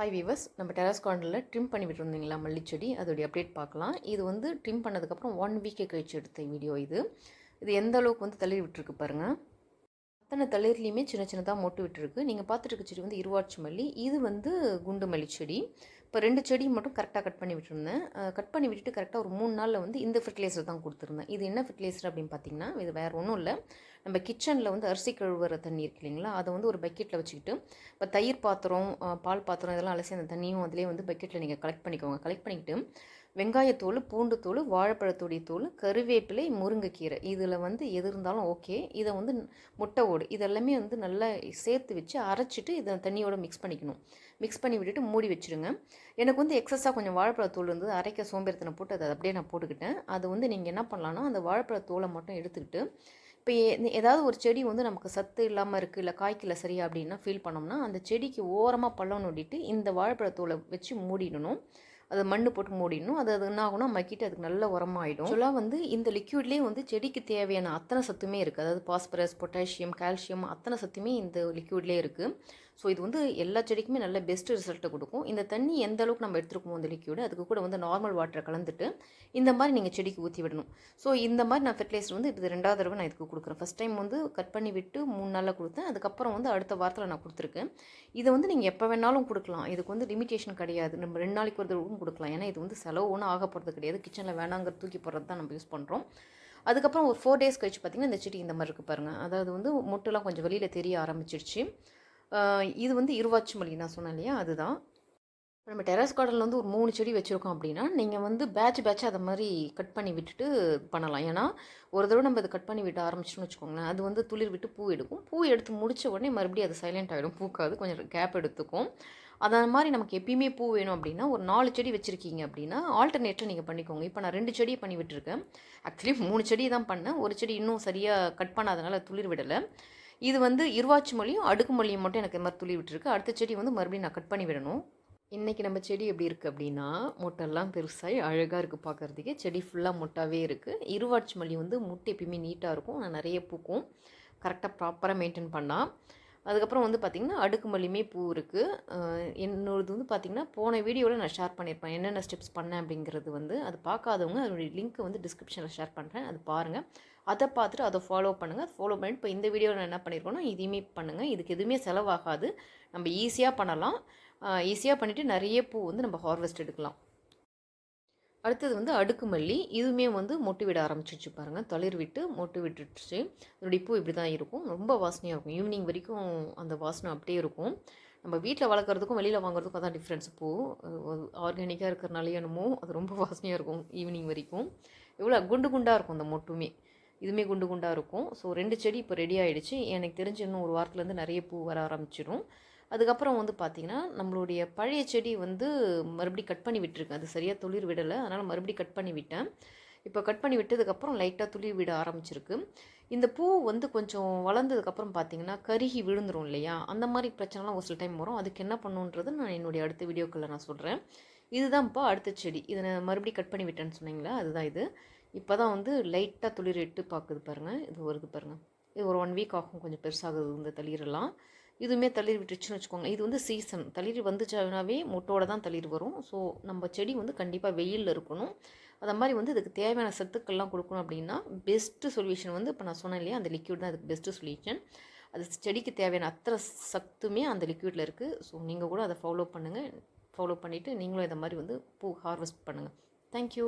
Hi viewers நம்ம டெராஸ்கார்டனில் trim பண்ணி விட்டுருந்தீங்களா மல்லிச்செடி? அதோடைய அப்டேட் பார்க்கலாம். இது வந்து ட்ரிம் பண்ணதுக்கப்புறம் ஒன் வீக்கே கழிச்சு எடுத்த வீடியோ இது. இது எந்த அளவுக்கு வந்து தள்ளி விட்டுருக்கு பாருங்கள் அத்தனை தளிர்லேயுமே சின்ன சின்னதாக மொட்டு விட்டுருக்கு. நீங்கள் பார்த்துட்டு இருக்க செடி வந்து இருவாட்சி மல்லி இது வந்து குண்டு மல்லிச்செடி. இப்போ ரெண்டு செடியை மட்டும் கரெக்டாக கட் பண்ணி விட்டுருந்தேன். கட் பண்ணி விட்டுட்டு கரெக்டாக ஒரு மூணு நாளில் வந்து இந்த ஃபெர்டிலைசர் தான் கொடுத்துருந்தேன். இது என்ன ஃபெர்டிலைசர் அப்படின்னு பார்த்தீங்கன்னா இது வேறு ஒன்றும் இல்லை. நம்ம கிச்சனில் வந்து அரிசி கழுவுற தண்ணி இருக்கு இல்லைங்களா? அதை வந்து ஒரு பக்கெட்டில் வச்சுக்கிட்டு இப்போ தயிர் பாத்திரம் பால் பாத்திரம் இதெல்லாம் அலசி அந்த தண்ணியும் அதிலே வந்து பக்கெட்டில் நீங்கள் கலெக்ட் பண்ணிக்கோங்க. கலெக்ட் பண்ணிக்கிட்டு வெங்காயத்தோல் பூண்டு தோல் தூள் தோல் கருவேப்பிலை முருங்கைக்கீரை. இதில் வந்து எது இருந்தாலும் ஓகே. இதை வந்து முட்டை ஓடு. இதெல்லாமே வந்து நல்லா சேர்த்து வச்சு அரைச்சிட்டு இதை தண்ணியோடு மிக்ஸ் பண்ணிக்கணும். மிக்ஸ் பண்ணி விட்டுட்டு மூடி வச்சுருங்க. எனக்கு வந்து எக்ஸஸாக கொஞ்சம் வாழைப்பழத்தூள் இருந்தது. அரைக்க சோம்பேறித்தனை போட்டு அதை அப்படியே நான் போட்டுக்கிட்டேன். அது வந்து நீங்கள் என்ன பண்ணலான்னா அந்த வாழைப்பழத்தூளை மட்டும் எடுத்துக்கிட்டு இப்போ ஏதாவது ஒரு செடி வந்து நமக்கு சத்து இல்லாமல் இருக்குது இல்லை காய்க்கல சரியா அப்படின்னா ஃபீல் பண்ணோம்னா அந்த செடிக்கு ஓரமாக பள்ளம் நோண்டிட்டு இந்த வாழைப்பழத்தூளை வச்சு மூடிடணும். அதை மண் போட்டு மூடிடணும். அது அது என்ன ஆகும்னா மக்கிட்டு அதுக்கு நல்ல உரமாயிடும். ஆக்சுவலாக வந்து இந்த லிக்யூட்லேயே வந்து செடிக்கு தேவையான அத்தனை சத்துமே இருக்குது அதாவது பாஸ்பரஸ் பொட்டாசியம் கால்சியம் அத்தனை சத்துமே இந்த லிக்யூட்லேயே இருக்குது ஸோ இது வந்து எல்லா செடிக்குமே நல்ல பெஸ்ட் ரிசல்ட்டை கொடுக்கும். இந்த தண்ணி எந்த அளவுக்கு நம்ம எடுத்துருக்கோம் இந்த லிக்யூடு அதுக்கு கூட வந்து நார்மல் வாட்டரை கலந்துட்டு இந்த மாதிரி நீங்கள் செடிக்கு ஊற்றி விடணும். ஸோ இந்த மாதிரி நான் ஃபெர்டிலைசர் வந்து இப்போ ரெண்டாவது தடவை நான் இதுக்கு கொடுக்குறேன். ஃபஸ்ட் டைம் வந்து கட் பண்ணி விட்டு மூணு நாளில் கொடுத்தேன். அதுக்கப்புறம் வந்து அடுத்த வாரத்தில் நான் கொடுத்துருக்கேன். இதை வந்து நீங்கள் எப்போ வேணாலும் கொடுக்கலாம். இதுக்கு வந்து லிமிட்டேஷன் கிடையாது. நம்ம ரெண்டு நாளைக்கு ஒரு தடவை கொடுக்கலாம். ஏன்னா இது வந்து செலவு ஒன்றும் ஆக போகிறது கிடையாது. கிச்சனில் வேணாங்கிற தூக்கி போடுறது தான் நம்ம யூஸ் பண்ணுறோம் அதுக்கப்புறம் ஒரு ஃபோர் டேஸ் கழிச்சு பார்த்திங்கன்னா இந்த செடி இந்த மாதிரி இருக்குது பாருங்கள் அதாவது வந்து முட்டெல்லாம் கொஞ்சம் வெளியில் தெரிய ஆரம்பிச்சிருச்சு. இது வந்து இருவாச்சி மல்லி நான் சொன்னேன் இல்லையா? அதுதான். நம்ம டெரஸ் கார்டனில் வந்து ஒரு மூணு செடி வச்சுருக்கோம் அப்படின்னா நீங்கள் வந்து பேட்ச் பேட்ச் அதை மாதிரி கட் பண்ணி விட்டுட்டு பண்ணலாம். ஏன்னா ஒரு தடவை நம்ம அதை கட் பண்ணி விட்டு ஆரம்பிச்சோன்னு வச்சுக்கோங்களேன் அது வந்து துளிர் விட்டு பூ எடுக்கும். பூ எடுத்து முடித்த உடனே மறுபடியும் அது சைலண்ட் ஆகிடும் பூக்காது. கொஞ்சம் கேப் எடுத்துக்கும். அதை மாதிரி நமக்கு எப்பயுமே பூ வேணும் அப்படின்னா ஒரு நாலு செடி வச்சுருக்கீங்க அப்படின்னா ஆல்டர்னேட்டில் நீங்கள் பண்ணிக்கோங்க. இப்போ நான் ரெண்டு செடியை பண்ணி விட்டுருக்கேன். ஆக்சுவலி மூணு செடி தான் பண்ணேன். ஒரு செடி இன்னும் சரியாக கட் பண்ணாதனால துளிர் விடலை. இது வந்து இருவாச்சி மொழியும் அடுக்கு மொழியும் மட்டும் எனக்கு மாதிரி துளி விட்டுருக்கு. அடுத்த செடி வந்து மறுபடியும் நான் கட் பண்ணி விடணும். இன்றைக்கி நம்ம செடி எப்படி இருக்குது அப்படின்னா முட்டெல்லாம் பெருசாகி அழகாக இருக்குது பார்க்குறதுக்கே செடி ஃபுல்லாக முட்டாகவே இருக்குது இருவாட்சி மல்லி வந்து முட்டை எப்பயுமே நீட்டாக இருக்கும். ஆனால் நிறைய பூக்கும். கரெக்டாக ப்ராப்பராக மெயின்டைன் பண்ணால் அதுக்கப்புறம் வந்து பார்த்திங்கன்னா அடுக்கு மல்லியுமே பூ இருக்குது என்னோடது வந்து பார்த்திங்கன்னா போன வீடியோவில் நான் ஷேர் பண்ணியிருப்பேன் என்னென்ன ஸ்டெப்ஸ் பண்ணேன் அப்படிங்கிறது வந்து அது பார்க்காதவங்க அதனுடைய லிங்க் வந்து டிஸ்கிரிப்ஷனில் ஷேர் பண்ணுறேன் அது பாருங்கள் அதை பார்த்துட்டு அதை ஃபாலோ பண்ணுங்கள் ஃபாலோ பண்ணிட்டு இப்போ இந்த வீடியோவில் என்ன பண்ணியிருக்கோன்னா இதையுமே பண்ணுங்கள் இதுக்கு எதுவுமே செலவாகாது. நம்ம ஈஸியாக பண்ணலாம். ஈஸியாக பண்ணிவிட்டு நிறைய பூ வந்து நம்ம ஹார்வெஸ்ட் எடுக்கலாம். அடுத்தது வந்து அடுக்கு மல்லி இதுவுமே வந்து மொட்டு விட ஆரம்பிச்சிச்சு பாருங்கள் தளிர் விட்டு மொட்டு விட்டுடுச்சு அதனுடைய பூ இப்படி தான் இருக்கும். ரொம்ப வாசனையாக இருக்கும். ஈவினிங் வரைக்கும் அந்த வாசனை அப்படியே இருக்கும். நம்ம வீட்டில் வளர்க்குறதுக்கும் வெளியில் வாங்குறதுக்கும் அதான் டிஃப்ரென்ஸ் பூ. ஆர்கானிக்காக இருக்கிறனாலே என்னமோ அது ரொம்ப வாசனையாக இருக்கும் ஈவினிங் வரைக்கும். எவ்வளோ குண்டு குண்டாக இருக்கும் அந்த மொட்டுமே. இதுவுமே குண்டு குண்டாக இருக்கும். ஸோ ரெண்டு செடி இப்போ ரெடி ஆகிடுச்சு எனக்கு தெரிஞ்சு இன்னும் ஒரு வாரத்துலேருந்து நிறைய பூ வர ஆரம்பிச்சிடும் அதுக்கப்புறம் வந்து பார்த்திங்கன்னா நம்மளுடைய பழைய செடி வந்து மறுபடியும் கட் பண்ணி விட்டுருக்கேன் அது சரியாக துளிர் விடலை. அதனால் மறுபடியும் கட் பண்ணி விட்டேன். இப்போ கட் பண்ணி விட்டதுக்கப்புறம் லைட்டாக துளிர் விட ஆரம்பிச்சிருக்கு. இந்த பூ வந்து கொஞ்சம் வளர்ந்ததுக்கப்புறம் பார்த்திங்கன்னா கருகி விழுந்துடும் இல்லையா? அந்த மாதிரி பிரச்சனைலாம் ஒரு சில டைம் வரும். அதுக்கு என்ன பண்ணுன்றது நான் என்னுடைய அடுத்த வீடியோக்களில் நான் சொல்கிறேன் இதுதான் இப்போ அடுத்த செடி. இதை நான் மறுபடியும் கட் பண்ணி விட்டேன்னு சொன்னீங்களா? அதுதான் இது. இப்போ தான் வந்து லைட்டாக துளிர் எட்டு பார்க்குது பாருங்கள் இது வருது பாருங்கள் இது ஒரு ஒன் வீக் ஆகும். கொஞ்சம் பெருசாகுது இந்த தளிரெல்லாம். இதுவுமே தளிர் விட்டுருச்சுன்னு வச்சுக்கோங்க. இது வந்து சீசன் தளிர் வந்துச்சாவே முட்டோட தான் தளிர் வரும். ஸோ நம்ம செடி வந்து கண்டிப்பாக வெயிலில் இருக்கணும். அதை மாதிரி வந்து இதுக்கு தேவையான சத்துக்கள்லாம் கொடுக்கணும் அப்படின்னா பெஸ்ட்டு சொல்யூஷன் வந்து இப்போ நான் சொன்னேன் இல்லையா அந்த லிக்யூட் தான் அதுக்கு பெஸ்ட்டு சொல்யூஷன் அது செடிக்கு தேவையான அத்தனை சத்துமே அந்த லிக்யூடில் இருக்குது ஸோ நீங்கள் கூட அதை ஃபாலோ பண்ணுங்கள் ஃபாலோ பண்ணிவிட்டு நீங்களும் இதை மாதிரி வந்து பூ ஹார்வெஸ்ட் பண்ணுங்கள் தேங்க்யூ